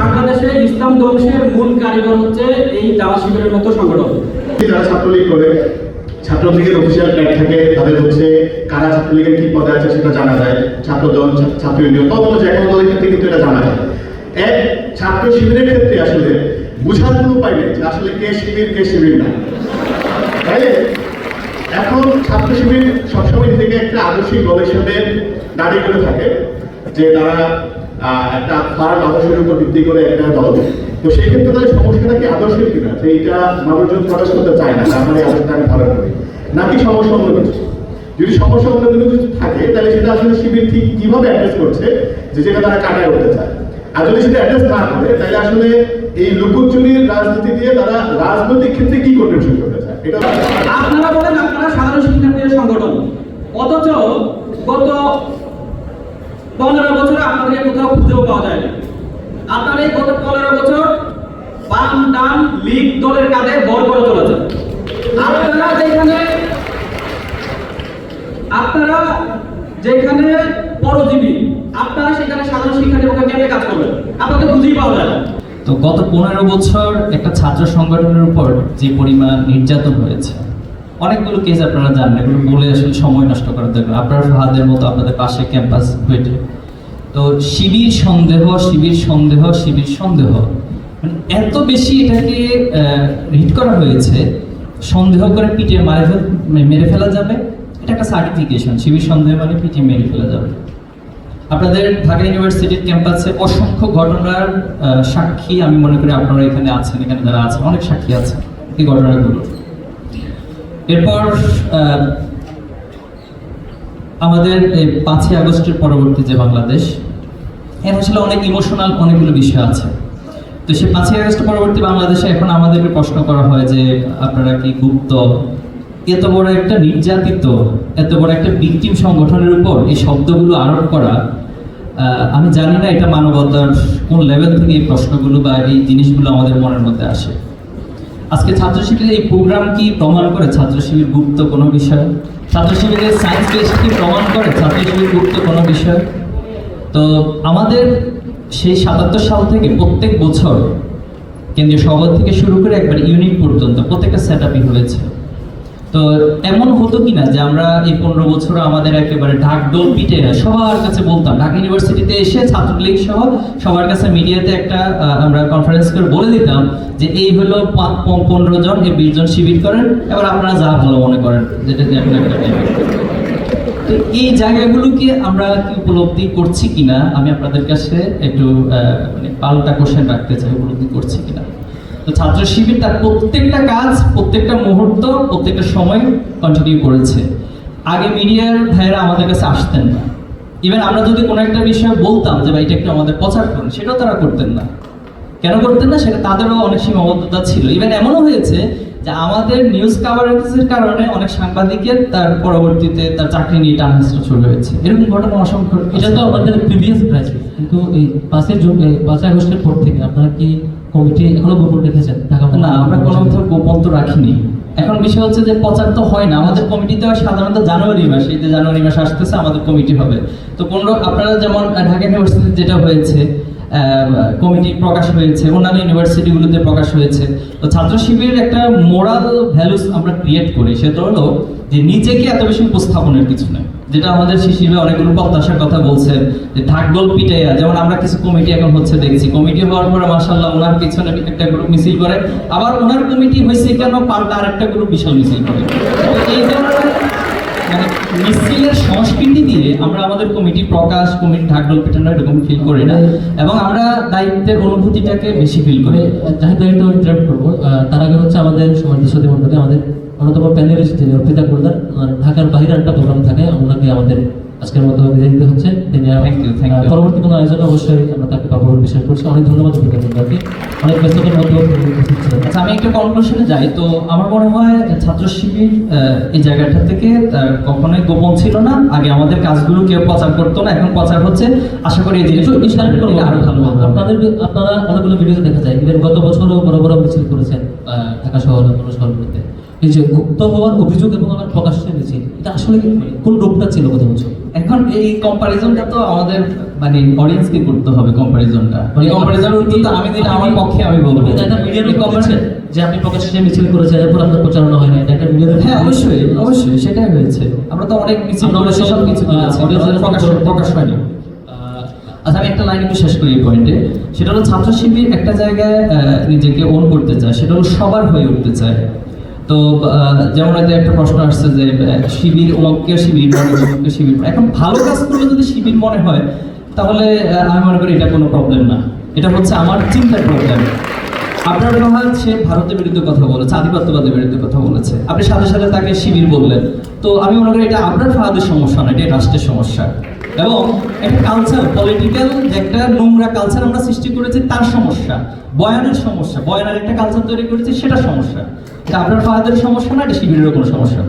বাংলাদেশে ইসলাম ধ্বংসের মূল কারিগর হচ্ছে এই দাওয়া শিবিরের মতো সংগঠন। যারা ছাত্রলীগ করে, ছাত্রলীগের অফিসিয়াল ট্যাগ থাকে, তাদের হচ্ছে কারা ছাত্রলীগের কি পদে আছে সেটা জানা যায়। ছাত্রদল, ছাত্র ইউনিয়ন তখন যে কোনো দলের ক্ষেত্রে কিন্তু এটা জানা যায়। এক, ছাত্র শিবিরের ক্ষেত্রে আসলে বোঝার কোনো উপায় নেই যে আসলে কে শিবির কে শিবির না। তাই এখন ছাত্র শিবির সবসময় নিজেকে একটা আদর্শিক দল হিসেবে দাঁড়িয়ে করে থাকে, যে তারা একটা আদর্শের উপর ভিত্তি করে একটা দল। তো সেই ক্ষেত্রে তাদের সমস্যাটা কি আদর্শের কিনা? মানুষজন প্রকাশ করতে চায় না আমার এই আদর্শটা আমি করি নাকি সমস্যা অন্য কিছু? যদি সমস্যা অন্য কোনো কিছু থাকে, তাহলে সেটা আসলে শিবির ঠিক কীভাবে অ্যাড্রেস করছে যে তারা উঠতে চায়? আর যদি সেটা অ্যাড্রেস না করে, তাহলে আসলে এই রাজনীতি দিয়ে তারা রাজনৈতিক ক্ষেত্রে কি কন্ট্রিবিউশন করতে চায়? এটা আপনারা বলেন, আপনারা সাধারণ শিক্ষার্থীদের সংগঠন। অথচ গত পনেরো আপনাদের কোথাও খুঁজেও পাওয়া যায় আপনারা এই গত পনেরো বছর বাম ডান লীগ দলের কাঁধে বড় করে চলেছে আপনারা যেখানে আপনারা যেখানে পরজীবী, আপনারা সেখানে সাধারণ শিক্ষার্থী পক্ষে কেমনে কাজ করবেন। আপনাদের খুঁজেই পাওয়া যায় তো গত পনেরো বছর একটা ছাত্র সংগঠনের উপর যে পরিমাণ নির্যাতন হয়েছে, অনেকগুলো কেস আপনারা জানেন এগুলো বলে আসলে সময় নষ্ট করার দরকার। আপনার ফাহাদের মতো আপনাদের পাশে ক্যাম্পাস হয়েছে তো শিবির সন্দেহ শিবির সন্দেহ শিবির সন্দেহ। মানে এত বেশি এটাকে হিট করা হয়েছে, সন্দেহ করে পিটিয়ে মারে মেরে ফেলা যাবে। এটা একটা সার্টিফিকেশন শিবির সন্দেহ মানে পিটিয়ে মেরে ফেলা যাবে। আপনাদের ঢাকা ইউনিভার্সিটির ক্যাম্পাসে অসংখ্য ঘটনার সাক্ষী আমি মনে করি আপনারা এখানে আছেন, এখানে যারা আছেন, অনেক সাক্ষী আছেন এই ঘটনাগুলো। এরপর আমাদের এই পাঁচই আগস্টের পরবর্তী যে বাংলাদেশ, এর আসলে অনেক ইমোশনাল অনেকগুলো বিষয় আছে। তো সেই পাঁচই আগস্ট পরবর্তী বাংলাদেশে এখন আমাদেরকে প্রশ্ন করা হয় যে, আপনারা কি গুপ্ত? এত বড় একটা নির্যাতিত, এত বড় একটা ভিকটিম সংগঠনের উপর এই শব্দগুলো আরোপ করা আমি জানি না এটা মানবতার কোন লেভেল থেকে এই প্রশ্নগুলো বা এই জিনিসগুলো আমাদের মনের মধ্যে আসে। আজকে ছাত্র শিবিরের এই প্রোগ্রাম কি প্রমাণ করে ছাত্র শিবির গুপ্ত কোনো বিষয়? ছাত্র শিবিরের সায়েন্স বেস কি প্রমাণ করে? ছাত্র শিবির গুপ্ত কোনো বিষয়? তো আমাদের সেই সাতাত্তর সাল থেকে প্রত্যেক বছর কেন্দ্রীয় সভা থেকে শুরু করে একবার ইউনিট পর্যন্ত প্রত্যেকটা সেট হয়েছে। তো এমন হতো কিনা যে আমরা এই পনেরো বছর আমাদের একেবারে ঢাকডোল পিটে সবার কাছে বলতাম, ঢাকা ইউনিভার্সিটিতে এসে ছাত্রলীগ সহ সবার কাছে মিডিয়াতে একটা আমরা কনফারেন্স করে বলে দিতাম যে এই হলো পনেরো জন, এই বিশ জন শিবির করেন, এবার আপনারা যা ভালো মনে করেন, যেটা তো এই জায়গাগুলোকে আমরা কি উপলব্ধি করছি কিনা, আমি আপনাদের কাছে একটু মানে পাল্টা কোশ্চেন রাখতে চাই, উপলব্ধি করছি কিনা। তো ছাত্র শিবির তার প্রত্যেকটা কাজ প্রত্যেকটা মুহূর্ত প্রত্যেকটা সময় কন্টিনিউ করেছে। আগে মিডিয়ার ভাইয়েরা আমাদের কাছে আসতেন না। ইভেন আমরা যদি কোনো একটা বিষয় বলতাম যে ভাই এটা একটু আমাদের প্রচার করুন সেটাও তারা করতেন না। কেন করতেন না? সেটা তাদেরও অনেক সীমাবদ্ধতা ছিল। ইভেন এমনও হয়েছে যে আমাদের নিউজ কাভারেজের কারণে অনেক সাংবাদিকের তার পরবর্তীতে তার চাকরি নিয়ে টানহাস্ট শুরু হয়েছে। এরকম ঘটনা অসংখ্য এটা তো আমাদের প্রিভিয়াস ব্যাচ কিন্তু এই পাঁচের পাঁচই আগস্টের পর থেকে আপনারা কি কমিটি এখনও গোপন রেখেছেন না আমরা কোনো কোথাও গোপন তো রাখিনি। এখন বিষয় হচ্ছে যে প্রচার তো হয় না। আমাদের কমিটিতে সাধারণত জানুয়ারি মাসে এই যে জানুয়ারি মাসে আসতেছে আমাদের কমিটি হবে। তো পনেরো আপনারা যেমন ঢাকা ইউনিভার্সিটিতে যেটা হয়েছে কমিটি প্রকাশ হয়েছে, অন্যান্য ইউনিভার্সিটিগুলোতে প্রকাশ হয়েছে। তো ছাত্র শিবিরের একটা মোরাল ভ্যালুস আমরা ক্রিয়েট করি, সেটা হলো যে নিজেকে এত বেশি উপস্থাপনের কিছু নয়। যেটা আমাদের শিশিরে অনেকগুলো প্রত্যাশার কথা বলছেন, যে ঢাকডোল পিটাইয়া, যেমন আমরা কিছু কমিটি এখন হচ্ছে দেখছি। কমিটি হওয়ার পরে মাসাল্লাহ ওনার পিছনে একটা গ্রুপ মিছিল করে, আবার ওনার কমিটি হয়েছে কেন পাল্টা আরেকটা গ্রুপ বিশাল মিছিল করে। এই ধরনের মানে মিছিলের সংস্কৃতি দিয়ে আমরা আমাদের কমিটি প্রকাশ কমিটি ঢাকঢোল পেটানো এরকম ফিল করি না। এবং আমরা দায়িত্বের অনুভূতিটাকে বেশি ফিল করি। জাহিদ ভাইকে ইন্টারাপ্ট করব। তার আগে হচ্ছে আমাদের সমাজ সাথে মন্ডলে আমাদের অন্যতম অর্পিতা কোলদার ঢাকার বাইরে একটা প্রোগ্রাম থাকে, ওনাকে আমাদের আজকের মতো বিদায় দিতে হচ্ছে। তিনি পরবর্তী কোনো আয়োজনে অবশ্যই আমরা তাকে পাবো বিশ্বাস করছি। অনেক ধন্যবাদ অর্পিতা অনেক ব্যস্ততার ছিলেন। আচ্ছা আমি একটা কনক্লুশনে যাই। তো আমার মনে হয় ছাত্র শিবির এই জায়গাটা থেকে কখনোই গোপন ছিল না। আগে আমাদের কাজগুলো কেউ প্রচার করতো না এখন প্রচার হচ্ছে। আশা করি এই জিনিসগুলো আরও ভালো হবে। আপনাদের আপনারা অনেকগুলো ভিডিওতে দেখা যায়। গত বছরও বড় বড় মিছিল করেছেন ঢাকা শহর অন্য শহরগুলোতে। এই যে গুপ্ত হওয়ার অভিযোগ এবং আমার প্রকাশ্যে মিছিল এটা আসলে মানে কোন ছিল কথা বলছো? এখন এই কম্পারিজনটা তো আমাদের মানে অডিয়েন্সকে করতে হবে কম্পারিজনটা মানে এই কম্পারিজনের উত্তর তো আমি দিলে আমার পক্ষে আমি বলব এটা একটা মিডিয়ার এই যে আপনি প্রকাশ্যে মিছিল করেছেন এরপর আপনার প্রচারণা হয় না এটা একটা হ্যাঁ অবশ্যই অবশ্যই সেটাই হয়েছে। আমরা তো অনেক মিছিল আমরা সব, কিছু প্রকাশ প্রকাশ হয়নি। আচ্ছা আমি একটা লাইন একটু শেষ করি এই পয়েন্টে সেটা হলো ছাত্র শিবির একটা জায়গায় নিজেকে ওন করতে চায় সেটা হলো সবার হয়ে উঠতে চায়। তো যেমন একটা প্রশ্ন আসছে যে শিবির অমুককে শিবির, মনে অমুককে শিবির। এখন ভালো কাজ করলে যদি শিবির মনে হয়, তাহলে আমি মনে করি এটা কোনো প্রবলেম না। এটা হচ্ছে আমার চিন্তার প্রবলেম আপনার মনে হয় সে ভারতের বিরুদ্ধে কথা বলেছে, আধিপত্যবাদের বিরুদ্ধে কথা বলেছে। আপনি সাথে সাথে তাকে শিবির বললেন। তো আমি মনে করি এটা আপনার ফাহাদের সমস্যা না এটা রাষ্ট্রের সমস্যা। এবং একটা কালচার পলিটিক্যাল যে একটা নোংরা কালচার আমরা সৃষ্টি করেছি তার সমস্যা, বয়ানের সমস্যা, বয়ানের একটা কালচার তৈরি করেছি সেটা সমস্যা। এটা আপনার ফাহাদের সমস্যা না এটা শিবিরেরও কোনো সমস্যা?